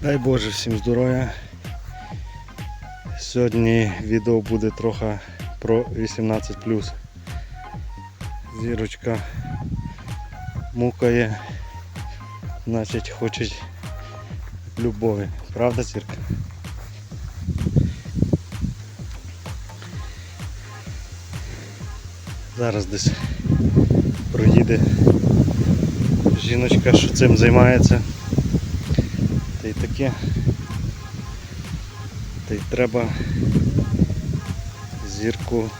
Дай Боже всім здоров'я. Сьогодні відео буде трохи про 18. Зірочка мукає, значить хоче любові. Правда, зірка? Зараз десь проїде жіночка, що цим займається. Та й таке. Та й треба зірку,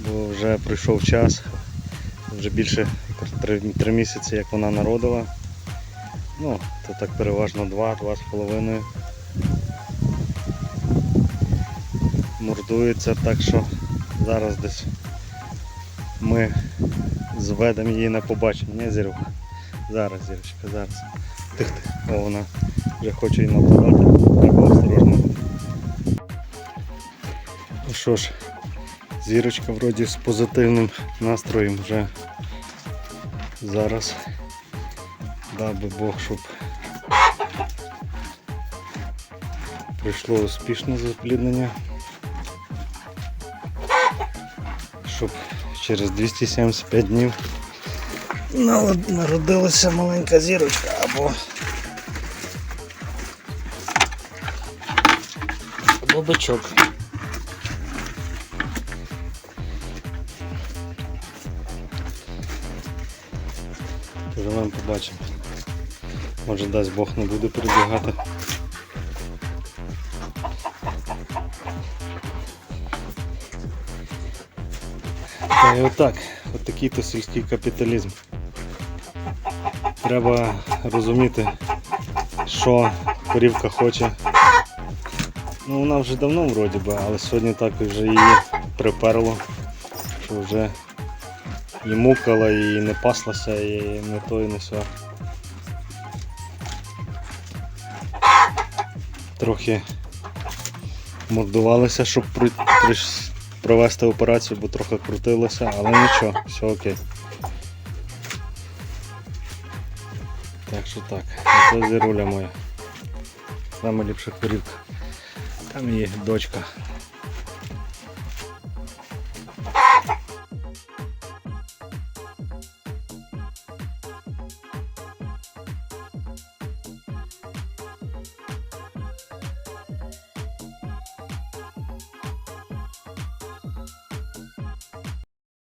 бо вже пройшов час, вже більше як три, три місяці, як вона народила. Ну, то так переважно два, два з половиною. Мордується, так що зараз десь ми зведемо її на побачення, зірку. Зараз, зірочка, зараз. Тих тих. О, вона вже хоче її нападати. Треба осторожно. Ну що ж, зірочка вроді з позитивним настроєм вже зараз. Дав Бог, щоб прийшло успішне запліднення. Щоб через 275 днів народилася маленька зірочка або або бичок. Поживемо, побачимо. Може дасть Бог не буде перебігати. Та і отак, от такий то сільський капіталізм. Треба розуміти, що корівка хоче. Ну вона вже давно вроді би, але сьогодні так вже її приперло, що вже і мукала, і не паслася, і не то, і не все. Трохи мордувалися, щоб провести операцію, бо трохи крутилося, але нічого, все окей. Так що так, це зіруля моя. Найліпша ліпша корівка. Там її дочка